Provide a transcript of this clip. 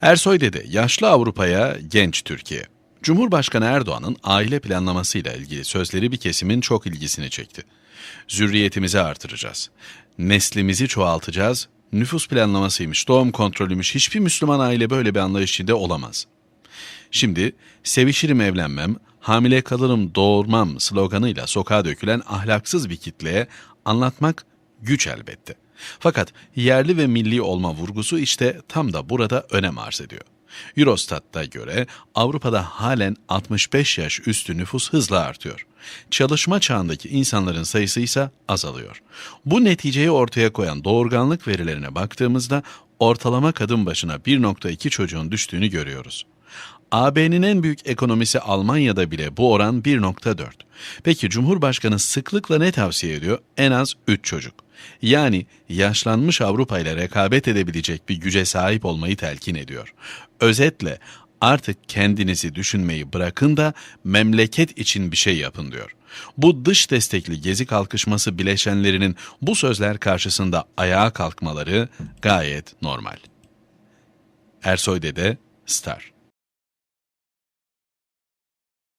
Ersoy Dede, yaşlı Avrupa'ya genç Türkiye. Cumhurbaşkanı Erdoğan'ın aile planlamasıyla ilgili sözleri bir kesimin çok ilgisini çekti. Zürriyetimizi artıracağız. Neslimizi çoğaltacağız. Nüfus planlamasıymış, doğum kontrolüymüş. Hiçbir Müslüman aile böyle bir anlayış içinde olamaz. Şimdi sevişirim evlenmem, hamile kalırım doğurmam sloganıyla sokağa dökülen ahlaksız bir kitleye anlatmak güç elbette. Fakat yerli ve milli olma vurgusu işte tam da burada önem arz ediyor. Eurostat'ta göre Avrupa'da halen 65 yaş üstü nüfus hızla artıyor. Çalışma çağındaki insanların sayısı ise azalıyor. Bu neticeyi ortaya koyan doğurganlık verilerine baktığımızda ortalama kadın başına 1.2 çocuğun düştüğünü görüyoruz. AB'nin en büyük ekonomisi Almanya'da bile bu oran 1.4. Peki Cumhurbaşkanı sıklıkla ne tavsiye ediyor? En az 3 çocuk. Yani yaşlanmış Avrupa ile rekabet edebilecek bir güce sahip olmayı telkin ediyor. Özetle artık kendinizi düşünmeyi bırakın da memleket için bir şey yapın diyor. Bu dış destekli gezi kalkışması bileşenlerinin bu sözler karşısında ayağa kalkmaları gayet normal. Ersoy Dede, Star